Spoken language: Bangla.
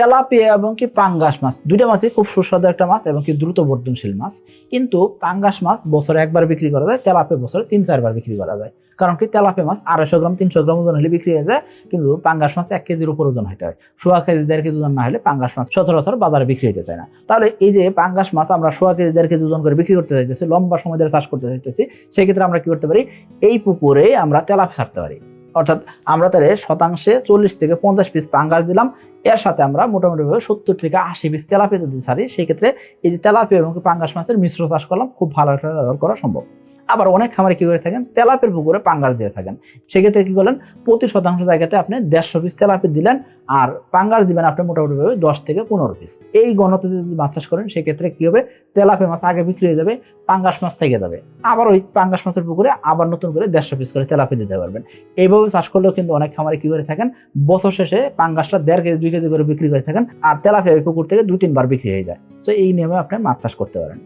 তেলাপিয়া এবং কি পাঙ্গাস মাছ। দুইটা মাছই খুব সুস্বাদু একটা মাছ এবং কি দ্রুত বর্ধনশীল মাছ। কিন্তু পাঙ্গাস মাছ বছরে একবার বিক্রি করা যায় তেলাপে বছরে তিন চারবার বিক্রি করা যায়। কারণ কি তেলাপে মাছ আড়াইশো গ্রাম, তিনশো গ্রাম ওজন হলে বিক্রি হয়ে যায়, কিন্তু পাঙ্গাস মাছ এক কেজির উপর ওজন হতে হয়। সোয়া কেজি, দেড় কেজি ওজন না হলে পাঙ্গাস মাছ সচরাচর বাজারে বিক্রি হতে চায় না। তাহলে এই যে পাঙ্গাস মাছ আমরা সোয়া কেজি, দেড় কেজি ওজন করে বিক্রি করতে চাইতেছি, লম্বা সময় ধরে চাষ করতে চাইতেছি, সেক্ষেত্রে আমরা কি করতে পারি? এই পুকুরে আমরা তেলাপি ছাড়তে পারি। অর্থাৎ আমরা তাহলে শতাংশে চল্লিশ থেকে পঞ্চাশ পিস পাঙ্গাস দিলাম। এর সাথে আমরা মোটামুটিভাবে সত্তর থেকে আশি পিস তেলাপিয়া যদি ছাড়ি, সেক্ষেত্রে এই যে তেলাপিয়া এবং পাঙ্গাস মাছের মিশ্র চাষ করলাম, খুব ভালো একটা করা সম্ভব। আবার অনেক খামারে কি করে থাকেন? তেলাপের পুকুরে পাঙ্গাস দিয়ে থাকেন। সেক্ষেত্রে কি করলেন? প্রতি শতাংশ জায়গাতে আপনি দেড়শো পিস তেলাপি দিলেন আর পাঙ্গাস দিবেন আপনি মোটামুটিভাবে দশ থেকে পনেরো পিস এই গণতে যদি মাছ চাষ করেন, সেক্ষেত্রে কি হবে? তেলাপি মাছ আগে বিক্রি হয়ে যাবে, পাঙ্গাস মাছ থেকে যাবে। আবার ওই পাঙ্গাস মাছের পুকুরে আবার নতুন করে দেড়শো পিস করে তেলাপি দিতে পারবেন। এইভাবে চাষ করলেও কিন্তু অনেক খামারে কি করে থাকেন? বছর শেষে পাঙ্গাসটা দেড় কেজি, দুই কেজি করে বিক্রি করে থাকেন আর তেলাপিয়া ওই পুকুর থেকে দু তিনবার বিক্রি হয়ে যায়। তো এই নিয়মে আপনি মাছ চাষ করতে পারেন।